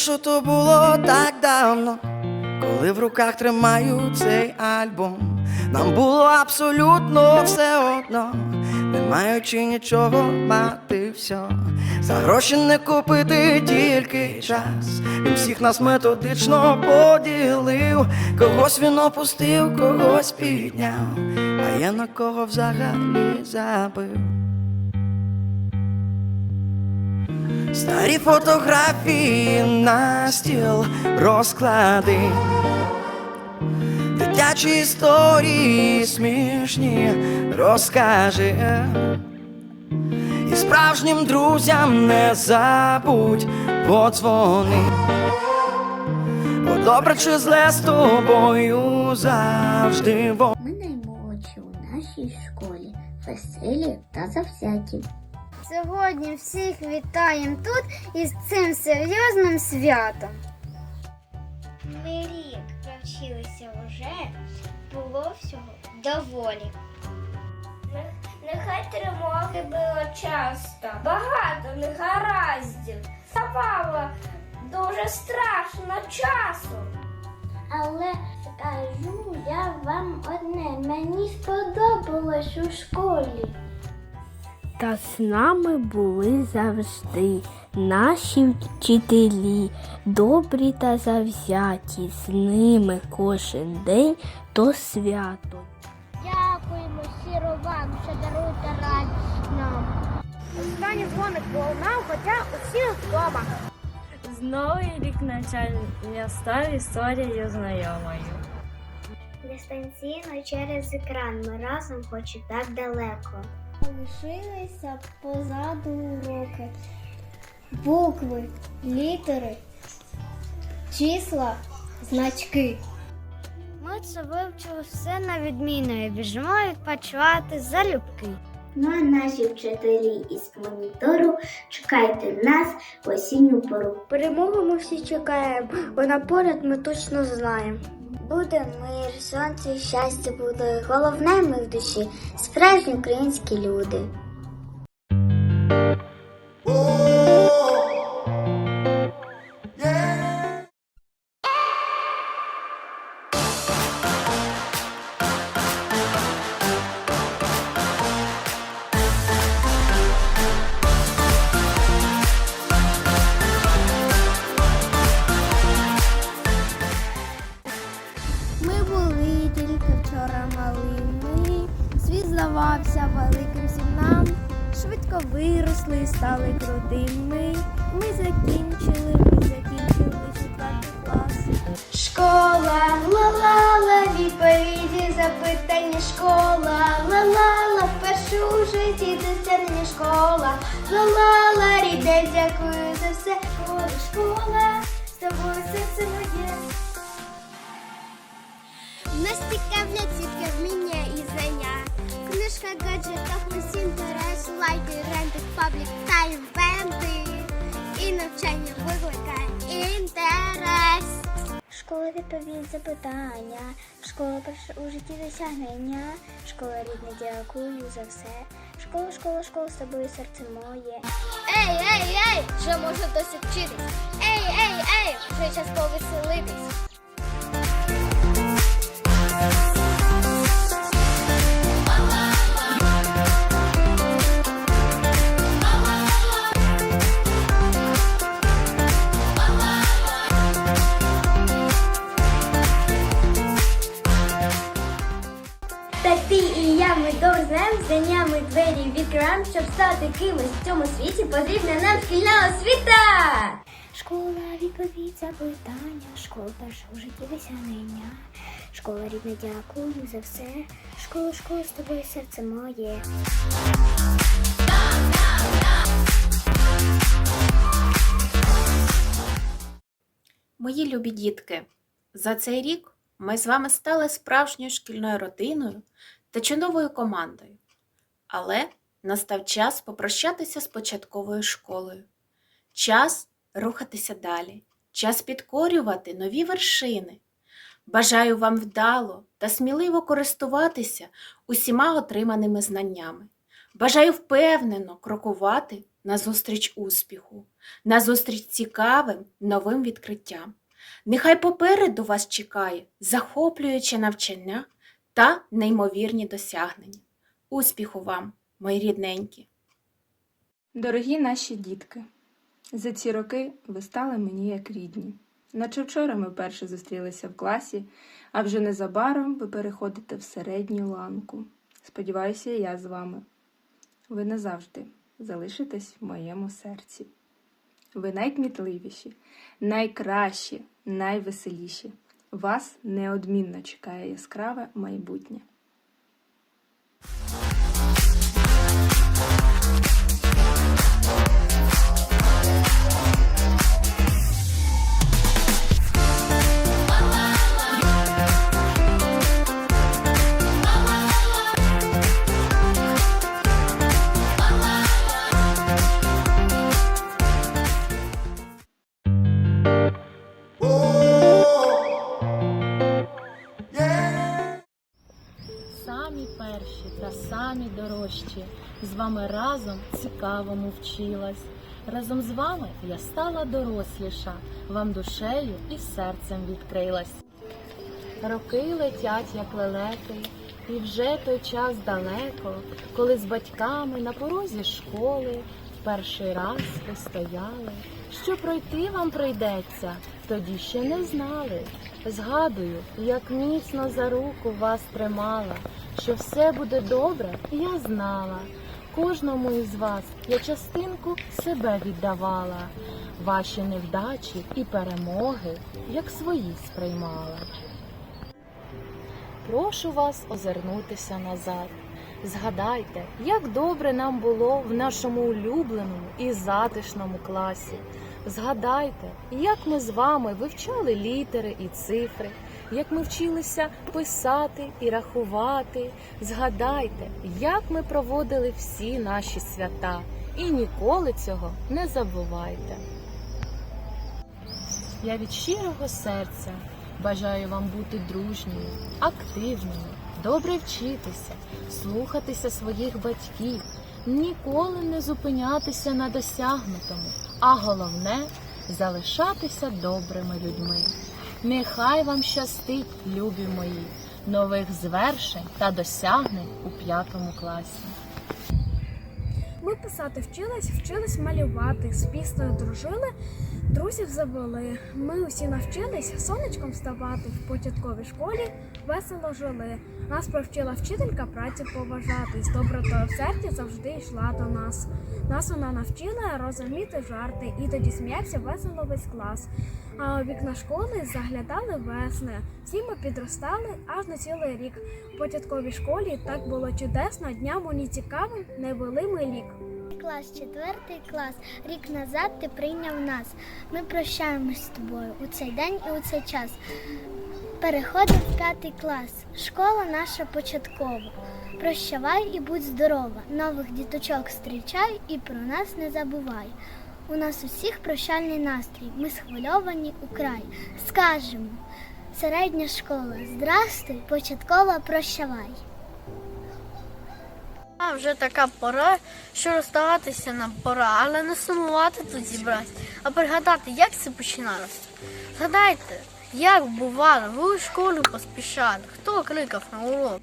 що то було так давно, коли в руках тримаю цей альбом. Нам було абсолютно все одно, не маючи нічого мати все. За гроші не купити тільки час. Він всіх нас методично поділив, когось він опустив, когось підняв, а я на кого взагалі забив. Старі фотографії на стіл розклади, дитячі історії смішні розкажи. І справжнім друзям не забудь подзвони. Бо добре чи зле з тобою завжди. Ми наймолодші у нашій школі, веселі та завзяті. Сьогодні всіх вітаємо тут із цим серйозним святом. Ми рік навчилися вже, було всього доволі. Нехай тривоги було часто, багато негараздів. Ставало дуже страшно часу. Але скажу я вам одне, мені сподобалось у школі. Та з нами були завжди наші вчителі, добрі та завзяті, з ними кожен день то свято. Дякуємо щиро вам, що даруєте радість нам. Останній дзвоник пролунав, хоча усі вдома. З новий рік навчання став історією знайомою. Дистанційно через екран ми разом, хоч і так далеко. Лишилися позаду уроки. Букви, літери, числа, значки. Ми це вивчили все на відміну і біжимо відпочивати залюбки. Ну а наші вчителі із монітору чекайте нас в осінню пору. Перемогу ми всі чекаємо, вона поряд ми точно знаємо. Буде мир, сонце і щастя буде. Головне ми в душі, справжні українські люди. Запитання, школа, ла-ла-ла, вперше у житті досягнення школа, ла-ла-ла, рідне, дякую за все, школа, школа, з тобою серце моє. Нас цікавлять тільки вміння і знання. Книжка гаджетах усі інтерес, лайки, ренти, паблік, тайм, венти. І навчання викликає інтерес. Школа відповідь запитання, школа у житті досягнення, школа рідне, дякую за все. Школа, школа, школа, з тобою серце моє. Ей, ей, ей, вже можу досить вчитись. Ей, ей, ей, вже час повеселитись. Стати кимось в цьому світі, потрібна нам шкільна освіта. Школа відповідь запитання, школа перша у житті досягнення. Школа рідна, дякую за все. Школа, школа, з тобою серце моє. Мої любі дітки, за цей рік ми з вами стали справжньою шкільною родиною та чудовою командою. Але настав час попрощатися з початковою школою. Час рухатися далі, час підкорювати нові вершини. Бажаю вам вдало та сміливо користуватися усіма отриманими знаннями. Бажаю впевнено крокувати назустріч успіху, назустріч цікавим новим відкриттям. Нехай попереду вас чекає захоплююче навчання та неймовірні досягнення. Успіху вам, мої рідненькі! Дорогі наші дітки, за ці роки ви стали мені як рідні. Наче вчора ми вперше зустрілися в класі, а вже незабаром ви переходите в середню ланку. Сподіваюся, я з вами. Ви назавжди залишитесь в моєму серці. Ви найкмітливіші, найкращі, найвеселіші. Вас неодмінно чекає яскраве майбутнє. Вами разом цікавому вчилась. Разом з вами я стала доросліша, вам душею і серцем відкрилась. Роки летять, як лелеки, і вже той час далеко, коли з батьками на порозі школи в перший раз ви стояли. Що пройти вам прийдеться, тоді ще не знали. Згадую, як міцно за руку вас тримала, що все буде добре, я знала. Кожному із вас я частинку себе віддавала, ваші невдачі і перемоги, як свої сприймала. Прошу вас озирнутися назад. Згадайте, як добре нам було в нашому улюбленому і затишному класі. Згадайте, як ми з вами вивчали літери і цифри, як ми вчилися писати і рахувати. Згадайте, як ми проводили всі наші свята, і ніколи цього не забувайте. Я від щирого серця бажаю вам бути дружніми, активними, добре вчитися, слухатися своїх батьків, ніколи не зупинятися на досягнутому, а головне залишатися добрими людьми. Нехай вам щастить, любі мої, нових звершень та досягнень у п'ятому класі. Ми писати вчились, вчились малювати, з піснею дружили, друзів завели. Ми усі навчились сонечком вставати в початковій школі, весело жили. Нас провчила вчителька праці поважати, з добротою в серці завжди йшла до нас. Нас вона навчила розуміти жарти, і тоді сміявся весело весь клас. А у вікна школи заглядали весни. Всі ми підростали аж на цілий рік. В початковій школі так було чудесно, дням мені цікавим не вели ми лік. Клас, четвертий клас. Рік назад ти прийняв нас. Ми прощаємось з тобою у цей день і у цей час. Переходимо в п'ятий клас. Школа наша початкова. Прощавай і будь здорова. Нових діточок зустрічай і про нас не забувай. У нас усіх прощальний настрій. Ми схвильовані у край. Скажемо, середня школа, здрастуй, початкова прощавай. А вже така пора, що розставатися нам пора, але не сумувати тут зібрати, а пригадати, як це починалося. Згадайте, як бувало, ви у школу поспішали, хто кликав на урок.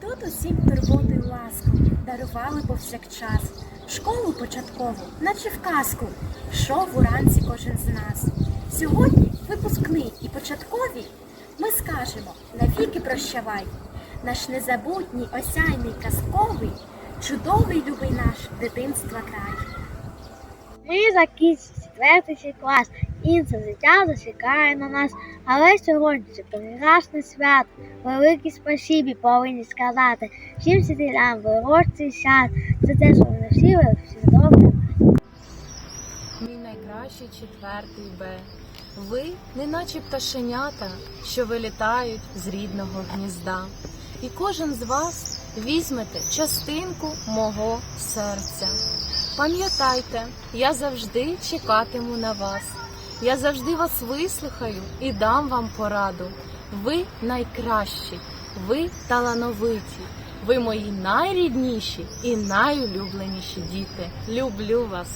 Тут усім турботу ласку дарували повсякчас. Школу початкову, наче в казку, йшов уранці кожен з нас. Сьогодні випускний і початкові ми скажемо навіки прощавай. Наш незабутній, осяйний, казковий, чудовий любий наш дитинства край. Ми закінчили четвертий клас, інше життя зачекає на нас. Але сьогодні це прекрасне свято. Велике спасибі повинні сказати. Всім вчителям вирощуй час. За те, що вони всі ви всі добре. Мій найкращий четвертий Б. Ви, неначе пташенята, що вилітають з рідного гнізда. І кожен з вас візьмете частинку мого серця. Пам'ятайте, я завжди чекатиму на вас. Я завжди вас вислухаю і дам вам пораду. Ви найкращі, ви талановиті, Ви мої найрідніші і найулюбленіші діти. Люблю вас!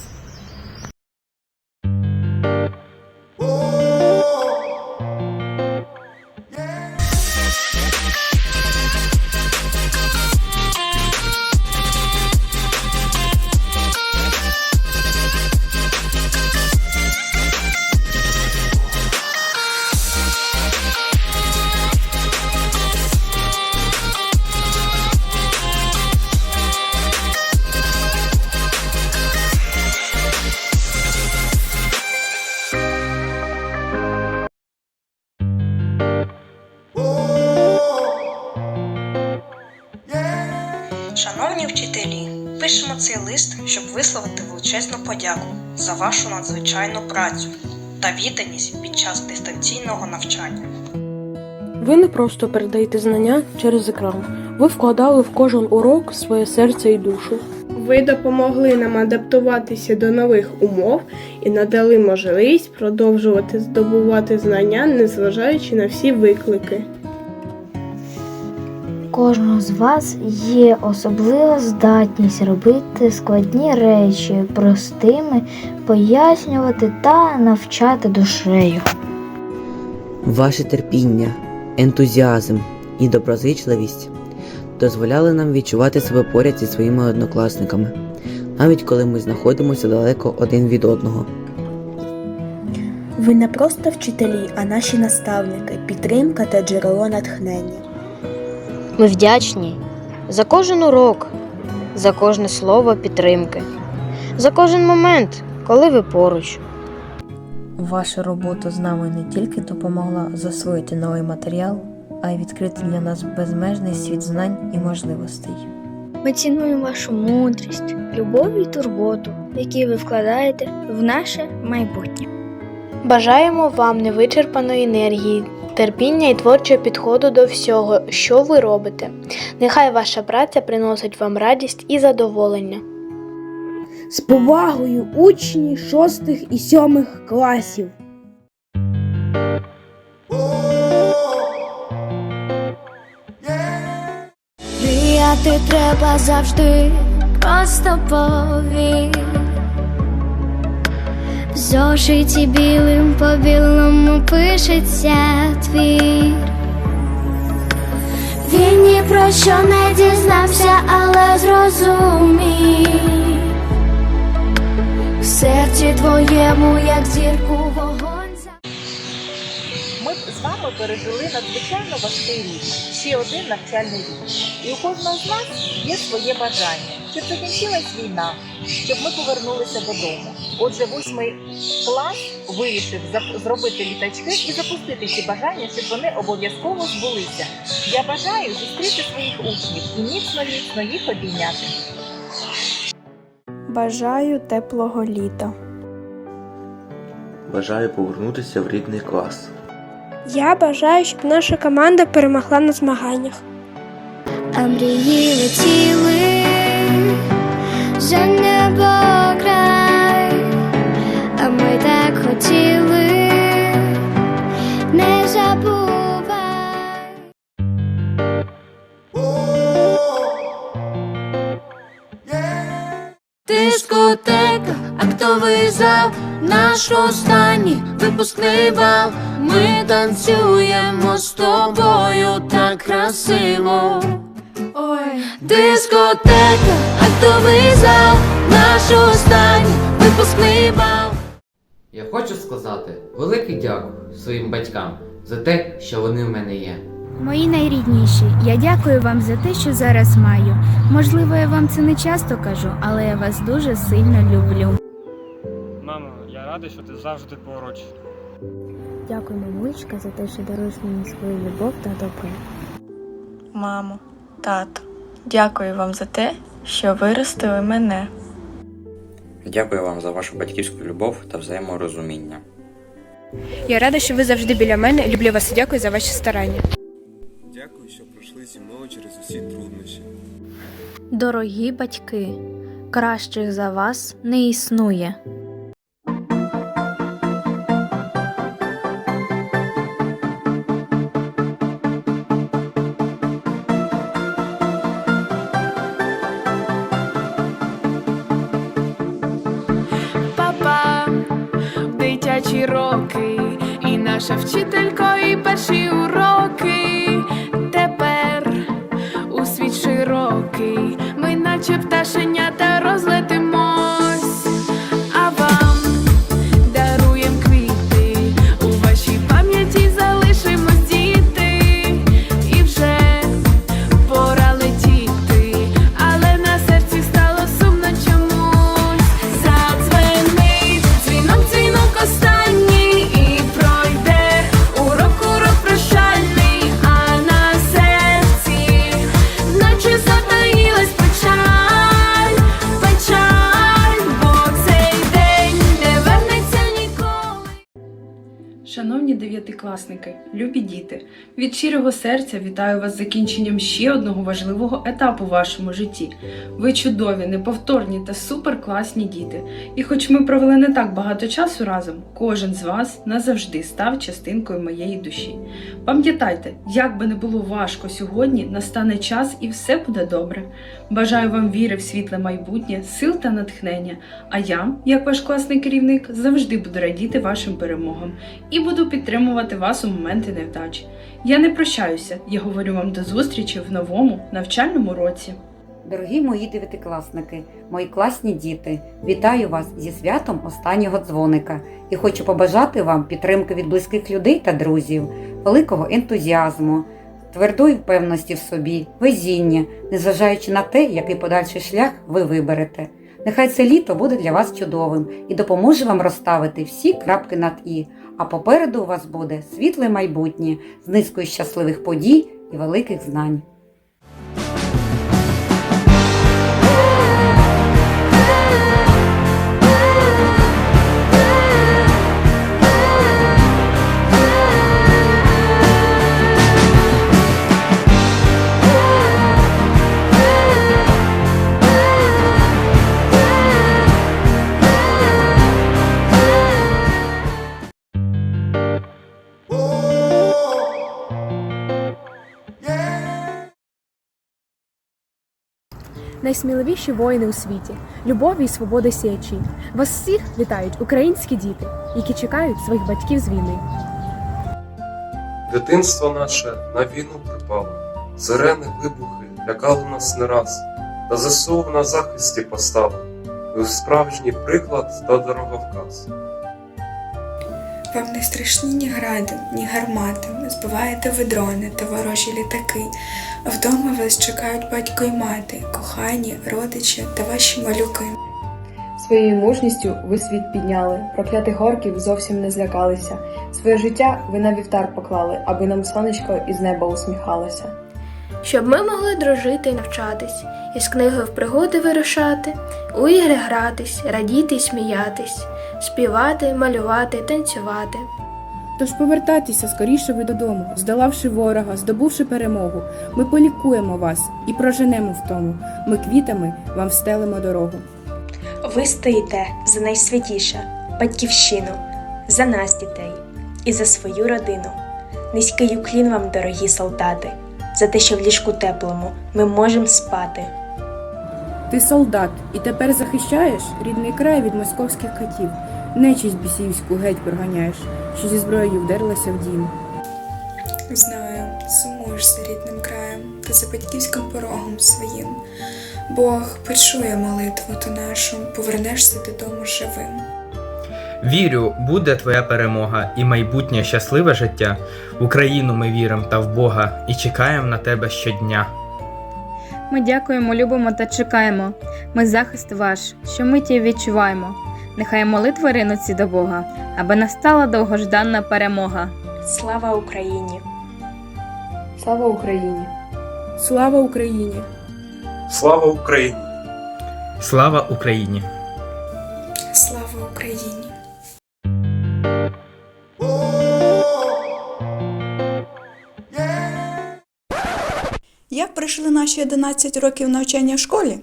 Подяку за вашу надзвичайну працю та відданість під час дистанційного навчання. Ви не просто передаєте знання через екран. Ви вкладали в кожен урок своє серце і душу. Ви допомогли нам адаптуватися до нових умов і надали можливість продовжувати здобувати знання, незважаючи на всі виклики. Кожного з вас є особлива здатність робити складні речі простими, пояснювати та навчати душею. Ваше терпіння, ентузіазм і доброзичливість дозволяли нам відчувати себе поряд зі своїми однокласниками, навіть коли ми знаходимося далеко один від одного. Ви не просто вчителі, а наші наставники, підтримка та джерело натхнення. Ми вдячні за кожен урок, за кожне слово підтримки, за кожен момент, коли ви поруч. Ваша робота з нами не тільки допомогла засвоїти новий матеріал, а й відкрити для нас безмежний світ знань і можливостей. Ми цінуємо вашу мудрість, любов і турботу, які ви вкладаєте в наше майбутнє. Бажаємо вам невичерпаної енергії, терпіння і творчого підходу до всього, що ви робите. Нехай ваша праця приносить вам радість і задоволення. З повагою учні шостих і сьомих класів. Мріяти треба завжди, просто повір. В зошиті білим по білому пишеться твір. Він ні про що не дізнався, але зрозумів. В серці твоєму, як зірку вогонь. Ми з вами пережили надзвичайно важкий рік, ще один навчальний рік. І у кожного з нас є своє бажання, щоб закінчилась війна, щоб ми повернулися додому. Отже, восьмий клас вирішив зробити літачки і запустити ці бажання, щоб вони обов'язково збулися. Я бажаю зустріти своїх учнів і міцно-міцно їх обійняти. Бажаю теплого літа. Бажаю повернутися в рідний клас. Я бажаю, щоб наша команда перемогла на змаганнях. А мрії летіли за небо актовий зал, наш останній випускний бал. Ми танцюємо з тобою так красиво. Ой, Дискотека, актовий зал, наш останній випускний бал. Я хочу сказати великий дякую своїм батькам за те, що вони в мене є. Мої найрідніші, я дякую вам за те, що зараз маю. Можливо, я вам це не часто кажу, але я вас дуже сильно люблю. Радий, що ти завжди поруч. Дякую, мамулечка, за те, що даруєш мені свою любов та добро. Мамо, тато, дякую вам за те, що виростили мене. Дякую вам за вашу батьківську любов та взаєморозуміння. Я рада, що ви завжди біля мене. Люблю вас і дякую за ваші старання. Дякую, що пройшли зі мною через усі труднощі. Дорогі батьки, кращих за вас не існує. Наша вчителько і перші уроки. Тепер у світ широкий, ми наче пташенята розлетимось, дев'ятикласники, любі діти, від щирого серця вітаю вас з закінченням ще одного важливого етапу в вашому житті. Ви чудові, неповторні та суперкласні діти. І хоч ми провели не так багато часу разом, кожен з вас назавжди став частинкою моєї душі. Пам'ятайте, як би не було важко сьогодні, настане час і все буде добре. Бажаю вам віри в світле майбутнє, сил та натхнення. А я, як ваш класний керівник, завжди буду радіти вашим перемогам і буду підтримувати вас у моменти невдач. Я не прощаюся, я говорю вам до зустрічі в новому навчальному році. Дорогі мої дев'ятикласники, мої класні діти, вітаю вас зі святом останнього дзвоника і хочу побажати вам підтримки від близьких людей та друзів, великого ентузіазму, твердої впевненості в собі, везіння, незважаючи на те, який подальший шлях ви виберете. Нехай це літо буде для вас чудовим і допоможе вам розставити всі крапки над і. А попереду у вас буде світле майбутнє з низкою щасливих подій і великих знань. Найсміливіші воїни у світі, любові і свободи сіячі. Вас всіх вітають українські діти, які чекають своїх батьків з війни. Дитинство наше на війну припало, сирени вибухи лякали нас не раз, та ЗСУ на захисті постало. Ви справжній приклад та дороговказ. Вам не страшні ні гради, ні гармати, збиваєте ви дрони та ворожі літаки. Вдома вас чекають батько й мати, кохані, родичі та ваші малюки. Своєю мужністю ви світ підняли, проклятих горків зовсім не злякалися. Своє життя ви на вівтар поклали, аби нам сонечко із неба усміхалося. Щоб ми могли дружити і навчатись, із книгою в пригоди вирушати, у ігри гратись, радіти й сміятись, співати, малювати, танцювати. Тож повертайтеся скоріше ви додому, здолавши ворога, здобувши перемогу. Ми полікуємо вас і проженемо втому. Ми квітами вам встелимо дорогу. Ви стоїте за найсвятіше батьківщину, за нас, дітей, і за свою родину. Низький уклін вам, дорогі солдати, за те, що в ліжку теплому ми можемо спати. Ти солдат, і тепер захищаєш рідний край від московських катів. Нечість бісівську геть проганяєш, що зі зброєю вдерлася в дім. Знаю, сумуєш за рідним краєм та за батьківським порогом своїм. Бог почує молитву ту нашу, повернешся додому живим. Вірю, буде твоя перемога і майбутнє щасливе життя. В Україну ми віримо та в Бога і чекаємо на тебе щодня. Ми дякуємо, любимо та чекаємо. Ми захист ваш, що миті відчуваємо. Нехай молитви ринуться до Бога, аби настала довгожданна перемога. Слава Україні! Слава Україні! Слава Україні! Слава Україні! Слава Україні! Слава Україні! Як пройшли наші 11 років навчання в школі?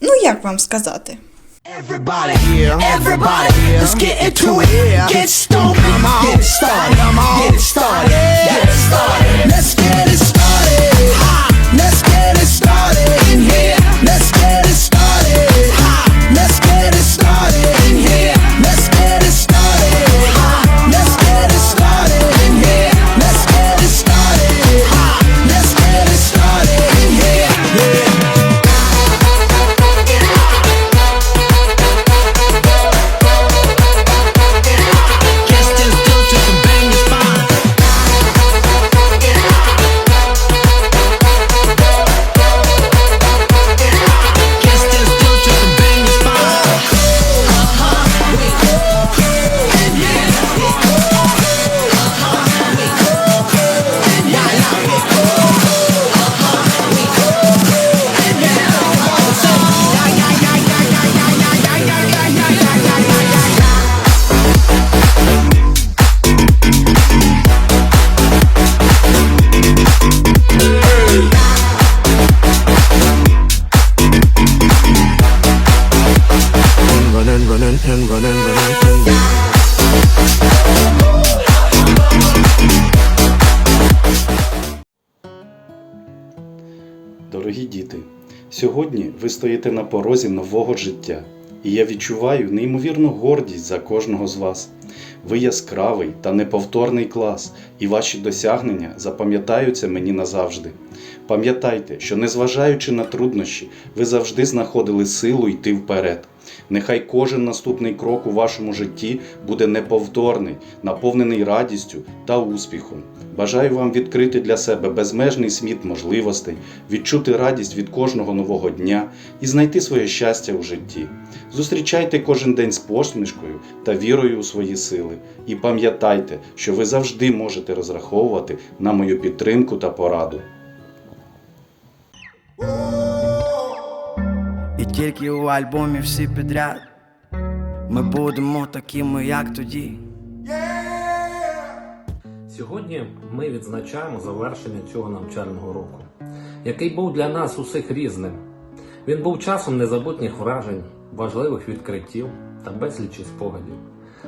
Ну, як вам сказати? Everybody here, everybody here, let's get into it. Get stoked, get it started, get it started, get it started. Let's get it started. Let's get it started. In here. Let's ви стоїте на порозі нового життя, і я відчуваю неймовірну гордість за кожного з вас. Ви яскравий та неповторний клас, і ваші досягнення запам'ятаються мені назавжди. Пам'ятайте, що незважаючи на труднощі, ви завжди знаходили силу йти вперед. Нехай кожен наступний крок у вашому житті буде неповторний, наповнений радістю та успіхом. Бажаю вам відкрити для себе безмежний сміт можливостей, відчути радість від кожного нового дня і знайти своє щастя у житті. Зустрічайте кожен день з посмішкою та вірою у свої сили. І пам'ятайте, що ви завжди можете розраховувати на мою підтримку та пораду. Тільки у альбомі всі підряд ми будемо такими, як тоді. Сьогодні ми відзначаємо завершення цього навчального року, який був для нас усіх різним. Він був часом незабутніх вражень, важливих відкриттів та безлічі спогадів.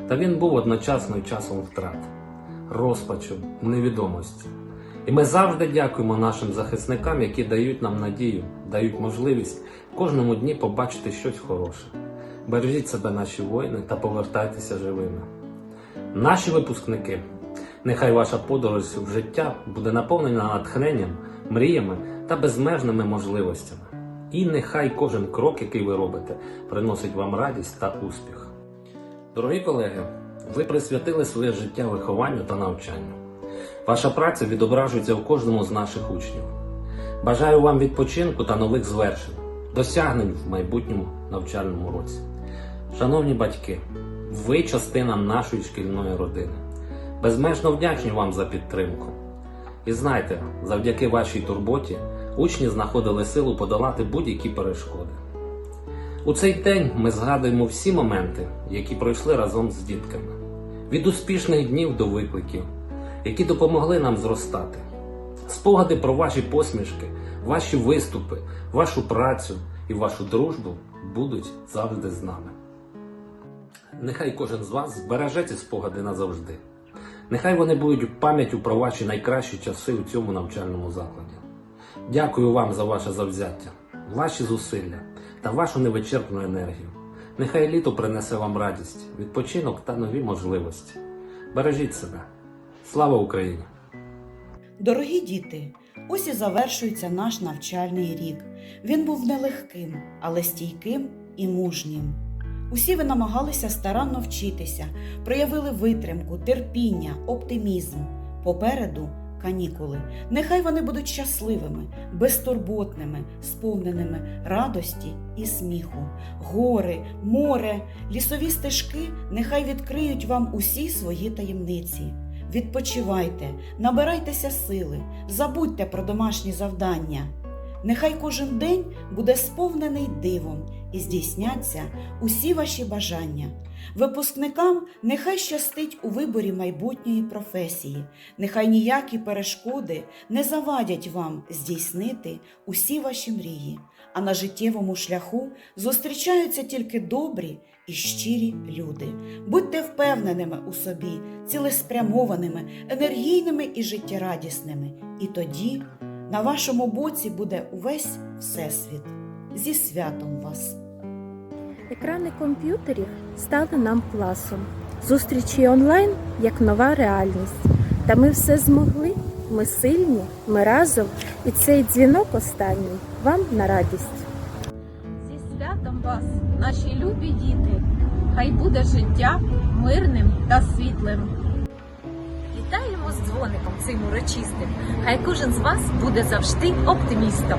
Та він був одночасно й часом втрат, розпачу, невідомості. І ми завжди дякуємо нашим захисникам, які дають нам надію, дають можливість кожному дні побачити щось хороше. Бережіть себе, наші воїни, та повертайтеся живими. Наші випускники, нехай ваша подорож в життя буде наповнена натхненням, мріями та безмежними можливостями. І нехай кожен крок, який ви робите, приносить вам радість та успіх. Дорогі колеги, ви присвятили своє життя вихованню та навчанню. Ваша праця відображується в кожному з наших учнів. Бажаю вам відпочинку та нових звершень, досягнень в майбутньому навчальному році. Шановні батьки, ви частина нашої шкільної родини. Безмежно вдячні вам за підтримку. І знайте, завдяки вашій турботі учні знаходили силу подолати будь-які перешкоди. У цей день ми згадуємо всі моменти, які пройшли разом з дітками, від успішних днів до викликів, які допомогли нам зростати. Спогади про ваші посмішки, ваші виступи, вашу працю і вашу дружбу будуть завжди з нами. Нехай кожен з вас збереже ці спогади назавжди. Нехай вони будуть пам'яттю про ваші найкращі часи у цьому навчальному закладі. Дякую вам за ваше завзяття, ваші зусилля та вашу невичерпну енергію. Нехай літо принесе вам радість, відпочинок та нові можливості. Бережіть себе. Слава Україні! Дорогі діти, ось і завершується наш навчальний рік. Він був нелегким, але стійким і мужнім. Усі ви намагалися старанно вчитися, проявили витримку, терпіння, оптимізм. Попереду канікули. Нехай вони будуть щасливими, безтурботними, сповненими радості і сміху. Гори, море, лісові стежки нехай відкриють вам усі свої таємниці. Відпочивайте, набирайтеся сили, забудьте про домашні завдання. Нехай кожен день буде сповнений дивом і здійсняться усі ваші бажання. Випускникам нехай щастить у виборі майбутньої професії, нехай ніякі перешкоди не завадять вам здійснити усі ваші мрії, а на життєвому шляху зустрічаються тільки добрі і щирі люди. Будьте впевненими у собі, цілеспрямованими, енергійними і життєрадісними. І тоді на вашому боці буде увесь Всесвіт. Зі святом вас! Екрани комп'ютерів стали нам класом. Зустрічі онлайн як нова реальність. Та ми все змогли. Ми сильні, ми разом, і цей дзвінок останній вам на радість. Зі святом вас, наші любі діти! Хай буде життя мирним та світлим. Вітаємо з дзвоником цим урочистим. Хай кожен з вас буде завжди оптимістом.